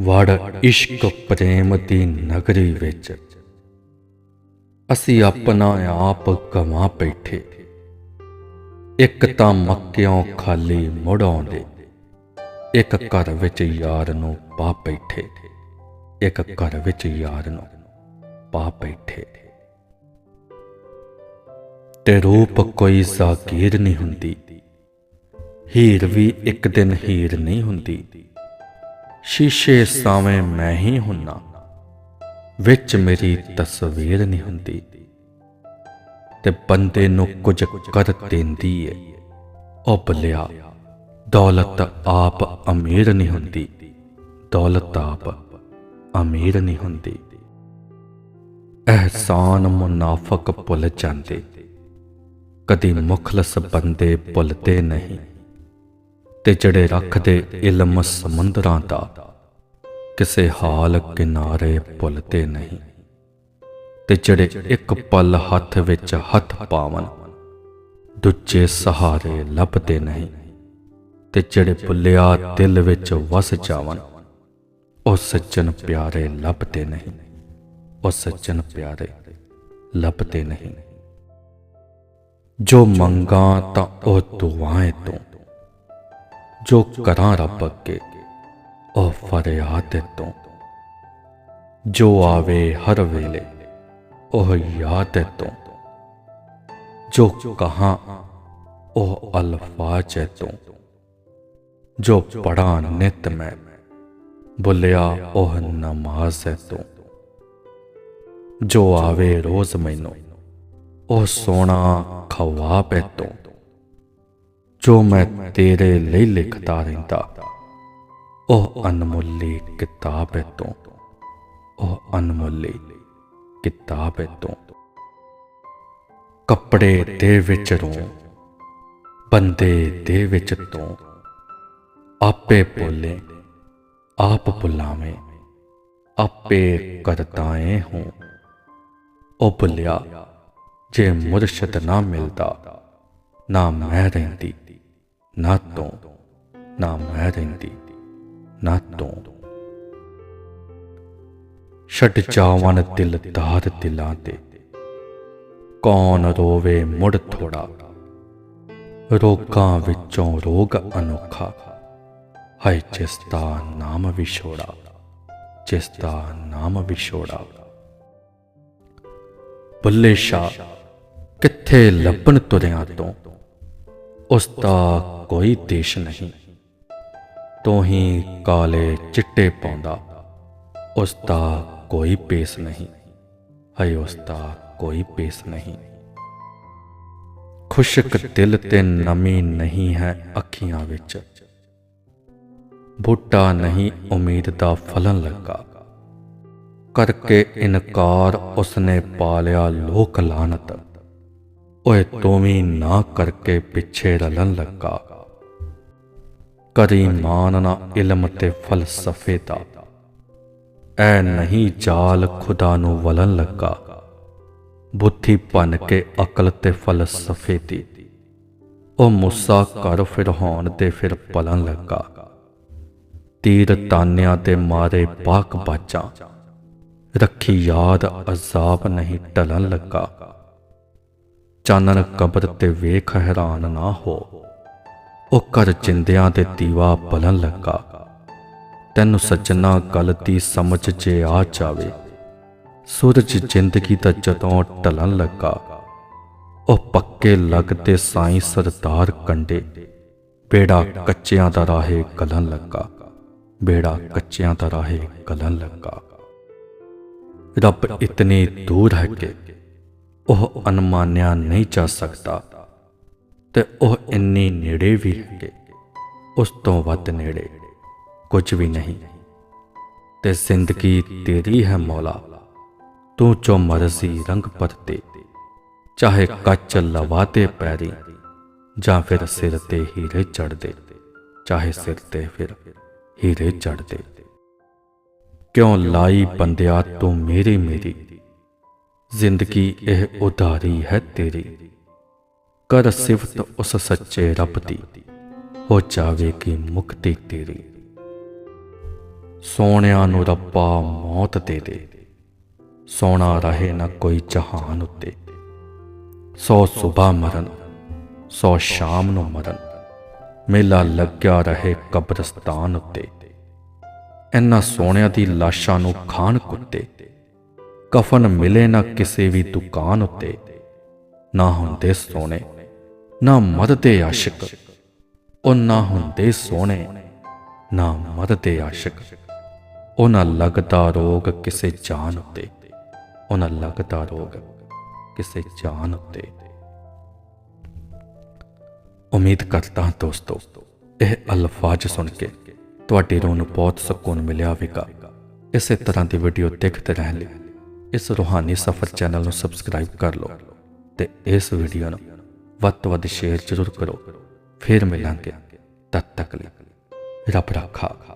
ਵੜ ਇਸ਼ਕ ਪ੍ਰੇਮ ਦੀ ਨਗਰੀ ਵਿੱਚ। ਅਸੀਂ ਆਪਣਾ ਆਪ ਗਵਾ ਬੈਠੇ। ਇੱਕ ਤਾਂ ਮੱਕਿਓਂ ਖਾਲੀ ਮੁੜ ਆਉਂਦੇ। ਇੱਕ ਘਰ ਵਿੱਚ ਯਾਰ ਨੂੰ ਪਾ ਬੈਠੇ। ਇੱਕ ਘਰ ਵਿੱਚ ਯਾਰ ਨੂੰ ਪਾ ਬੈਠੇ। ਤੇ ਰੂਪ ਕੋਈ ਜ਼ਾਕੀਰ ਨਹੀਂ ਹੁੰਦੀ। ਹੀਰ ਵੀ ਇੱਕ ਦਿਨ ਹੀਰ ਨਹੀਂ ਹੁੰਦੀ। ਸ਼ੀਸ਼ੇ ਸਾਵੇਂ ਮੈਂ ਹੀ ਹੁੰਨਾ, ਵਿੱਚ ਮੇਰੀ ਤਸਵੀਰ ਨਹੀਂ ਹੁੰਦੀ। ਤੇ ਬੰਦੇ ਨੂੰ ਕੁਝ ਕਰ ਦਿੰਦੀ ਏ ਉਹ ਬਲਿਆ ਦੌਲਤ ਆਪ ਅਮੀਰ ਨਹੀਂ ਹੁੰਦੀ, ਦੌਲਤ ਆਪ ਅਮੀਰ ਨਹੀਂ ਹੁੰਦੀ। ਅਹਿਸਾਨ ਮੁਨਾਫਕ ਭੁੱਲ ਜਾਂਦੇ, ਕਦੀ ਮੁਖਲਸ ਬੰਦੇ ਭੁੱਲਦੇ ਨਹੀਂ। ਤੇ ਜਿਹੜੇ ਰੱਖਦੇ ਇਲਮ ਸਮੁੰਦਰਾਂ ਦਾ, ਕਿਸੇ ਹਾਲ ਕਿਨਾਰੇ ਭੁੱਲਦੇ ਨਹੀਂ। ਤੇ ਜਿਹੜੇ ਇੱਕ ਪਲ ਹੱਥ ਵਿੱਚ ਹੱਥ ਪਾਵਨ, ਦੂਜੇ ਸਹਾਰੇ ਲੱਭਦੇ ਨਹੀਂ। ਤੇ ਜਿਹੜੇ ਭੁੱਲਿਆ ਦਿਲ ਵਿੱਚ ਵਸ ਜਾਵਨ, ਉਹ ਸੱਜਣ ਪਿਆਰੇ ਲੱਭਦੇ ਨਹੀਂ। ਉਹ ਸੱਜਣ ਪਿਆਰੇ ਲੱਭਦੇ ਨਹੀਂ। ਜੋ ਮੰਗਾਂ ਤਾਂ ਉਹ ਦੁਆਏ ਤੋਂ ਜੋ ਕਰਾਂ ਰੱਬ ਅੱਗੇ ਉਹ ਫਰਿਆਦ ਤੋਂ ਜੋ ਆਵੇ ਹਰ ਵੇਲੇ ਉਹ ਯਾਦ ਤੋਂ ਜੋ ਕਹਾਂ ਉਹ ਅਲਫਾਜ਼ ਤੋਂ ਜੋ ਪੜਾ ਨਿਤ ਮੈਂ ਬੁੱਲਿਆ ਉਹ ਨਮਾਜ਼ ਤੋਂ ਜੋ ਆਵੇ ਰੋਜ਼ ਮੈਨੂੰ ਉਹ ਸੋਨਾ ਖਵਾਬੇ ਤੋਂ ਜੋ ਮੈਂ ਤੇਰੇ ਲਈ ਲਿਖਦਾ ਰਹਿੰਦਾ, ਉਹ ਅਨਮੁੱਲੀ ਕਿਤਾਬ ਹੈ ਤੋਂ, ਉਹ ਅਨਮੁੱਲੀ ਕਿਤਾਬ ਹੈ ਤੋਂ। ਕੱਪੜੇ ਦੇ ਵਿੱਚ ਰੋ, ਬੰਦੇ ਦੇ ਵਿੱਚ ਤੂੰ ਆਪੇ ਬੋਲੇ, ਆਪ ਬੁਲਾਵੇਂ, ਆਪੇ ਕਰਤਾਏ ਹੂੰ। ਉਹ ਭੁੱਲਿਆ ਜੇ ਮੁਰਸ਼ਦ ਨਾ ਮਿਲਦਾ, ਨਾ ਮੈਂ ਰਹਿੰਦੀ। ਨਾ ਤੂੰ ਨਾ ਮੈਂ ਰਹਿੰਦੀ ਨਾ ਤੂੰ ਛੱਡ ਜਾਵਨ ਦਿਲ ਦਾਦ ਦਿਲਾਂ ਤੇ, ਕੌਣ ਰੋਵੇ ਮੁੜ ਥੋੜਾ। ਰੋਗਾਂ ਵਿੱਚੋਂ ਰੋਗ ਅਨੋਖਾ, ਹਾਏ ਜਿਸ ਦਾ ਨਾਮ ਵਿਛੋੜਾ, ਜਿਸ ਦਾ ਨਾਮ ਵਿਛੋੜਾ। ਬੁੱਲੇ ਸ਼ਾ ਕਿੱਥੇ ਲੱਭਣ ਤੁਰਿਆਂ ਤੋਂ? ਉਸ ਦਾ ਕੋਈ ਦੇਸ਼ ਨਹੀਂ। ਤੂੰ ਹੀ ਕਾਲੇ ਚਿੱਟੇ ਪਾਉਂਦਾ, ਉਸ ਦਾ ਕੋਈ ਪੇਸ ਨਹੀਂ। ਹੈ ਉਸ ਦਾ ਕੋਈ ਪੇਸ ਨਹੀਂ। ਖੁਸ਼ਕ ਦਿਲ ਤੇ ਨਮੀ ਨਹੀਂ ਹੈ ਅੱਖੀਆਂ ਵਿੱਚ। ਬੂਟਾ ਨਹੀਂ ਉਮੀਦ ਦਾ ਫਲਨ ਲੱਗਾ। ਕਰਕੇ ਇਨਕਾਰ ਉਸਨੇ ਪਾਲਿਆ ਲੋਕ ਲਾਨਤ ਓਏ ਤੂੰ ਵੀ ਨਾ ਕਰਕੇ ਪਿੱਛੇ ਰਲਣ ਲੱਗਾ। ਕਰੀ ਮਾਨ ਨਾ ਇਲਮ ਤੇ ਫਲਸਫੇ ਦਾ। ਐ ਨਹੀਂ ਜਾਲ ਖੁਦਾ ਨੂੰ ਵਲਣ ਲੱਗਾ। ਬੁੱਧੀ ਭਨ ਕੇ ਅਕਲ ਤੇ ਫਲਸਫੇ ਦੀ। ਉਹ ਮੁਸਾ ਕਰ ਫਿਰ ਤੇ ਫਿਰ ਪਲਣ ਲੱਗਾ। ਤੀਰ ਤਾਨਿਆਂ ਤੇ ਮਾਰੇ ਪਾਕ ਬਾਜਾਂ। ਰੱਖੀ ਯਾਦ ਅਜ਼ਾਬ ਨਹੀਂ ਟਲਣ ਲੱਗਾ। ਚਾਨਣ ਕਬਰ ਤੇ ਵੇਖ ਹੈਰਾਨ ਨਾ ਹੋ। ਉਹ ਕਰ ਜਿੰਦਿਆਂ ਦੇ ਦੀਵਾ ਬਲਣ ਲੱਗਾ। ਤੈਨੂੰ ਸੱਜਣਾ ਗੱਲ ਸਮਝ ਜੇ ਆ ਜਾਵੇ। ਸੂਰਜ ਜ਼ਿੰਦਗੀ ਦਾ ਜਦੋਂ ਢਲਣ ਲੱਗਾ, ਉਹ ਪੱਕੇ ਲੱਗਦੇ ਸਾਈਂ ਸਰਦਾਰ ਕੰਡੇ ਬੇੜਾ ਕੱਚਿਆਂ ਦਾ ਰਾਹੇ ਗਲਣ ਲੱਗਾ। ਬੇੜਾ ਕੱਚਿਆਂ ਦਾ ਰਾਹੇ ਗਲਣ ਲੱਗਾ। ਰੱਬ ਇਤਨੀ ਦੂਰ ਹੈ ਕਿ ਉਹ ਅਨਮਾਨਿਆ ਨਹੀਂ ਜਾ ਸਕਦਾ ਤੇ ਉਹ ਇੰਨੀ ਨੇੜੇ ਵੀ ਹੈ ਉਸ ਤੋਂ ਵੱਧ ਨੇੜੇ ਕੁਝ ਵੀ ਨਹੀਂ। ਤੇ ਜ਼ਿੰਦਗੀ ਤੇਰੀ ਹੈ ਮੌਲਾ। ਤੂੰ ਜੋ ਮਰਜ਼ੀ ਰੰਗ ਪਰਤੇ, ਚਾਹੇ ਕੱਚ ਲਵਾਤੇ ਪੈਰੀ, ਜਾਂ ਫਿਰ ਸਿਰ ਤੇ ਹੀਰੇ ਚੜਦੇ ਚਾਹੇ ਸਿਰ ਤੇ ਫਿਰ ਹੀਰੇ ਚੜਦੇ ਕਿਉਂ ਲਾਈ ਬੰਦਿਆ ਤੂੰ ਮੇਰੀ ਮੇਰੀ? ਜ਼ਿੰਦਗੀ ਇਹ ਉਧਾਰੀ ਹੈ ਤੇਰੀ। ਕਰ ਸਿਫਤ ਉਸ ਸੱਚੇ ਰੱਬ ਦੀ, ਹੋ ਜਾਵੇਗੀ ਮੁਕਤੀ ਤੇਰੀ। ਸੋਹਣਿਆਂ ਨੂੰ ਰੱਬਾ ਮੌਤ ਦੇ ਦੇ ਸੋਣਾ ਰਹੇ ਨਾ ਕੋਈ ਜਹਾਨ ਉੱਤੇ। ਸੋ ਸੁਬਾ ਮਰਨ, ਸੋ ਸ਼ਾਮ ਨੂੰ ਮਰਨ, ਮੇਲਾ ਲੱਗਿਆ ਰਹੇ ਕਬਰਸਤਾਨ ਉੱਤੇ। ਇੰਨਾ ਸੋਹਣਿਆਂ ਦੀ ਲਾਸ਼ਾਂ ਨੂੰ ਖਾਣ ਕੁੱਤੇ ਕਫਨ ਮਿਲੇ ਨਾ ਕਿਸੇ ਵੀ ਦੁਕਾਨ ਉੱਤੇ, ਨਾ ਹੁੰਦੇ ਸੋਹਣੇ, ਨਾ ਮਰਦੇ ਆਸ਼ਿਕ। ਉਹ ਨਾ ਹੁੰਦੇ ਸੋਹਣੇ, ਨਾ ਮਦਦੇ ਆਸ਼ਿਕ। ਉਹ ਨਾ ਲੱਗਦਾ ਰੋਗ ਕਿਸੇ ਜਾਨ ਉੱਤੇ, ਉਹ ਨਾ ਲੱਗਦਾ ਰੋਗ ਕਿਸੇ ਜਾਨ ਉੱਤੇ। ਉਮੀਦ ਕਰਦਾ ਹਾਂ ਦੋਸਤੋ, ਇਹ ਅਲਫਾਜ਼ ਸੁਣ ਕੇ ਤੁਹਾਡੇ ਰੂਹ ਨੂੰ ਬਹੁਤ ਸਕੂਨ ਮਿਲਿਆ ਹੋਵੇਗਾ। ਇਸੇ ਤਰ੍ਹਾਂ ਦੀ ਵੀਡੀਓ ਦੇਖਦੇ ਰਹਿਣ ਲਈ ਇਸ ਰੂਹਾਨੀ ਸਫ਼ਰ ਚੈਨਲ ਨੂੰ ਸਬਸਕ੍ਰਾਈਬ ਕਰ ਲਓ ਤੇ ਇਸ ਵੀਡੀਓ ਨੂੰ ਵੱਧ ਤੋਂ ਵੱਧ ਸ਼ੇਅਰ ਜ਼ਰੂਰ ਕਰੋ। ਫਿਰ ਮਿਲਾਂਗੇ ਤਦ ਤੱਕ ਲਈ। ਰੱਬ ਰਾਖਾ।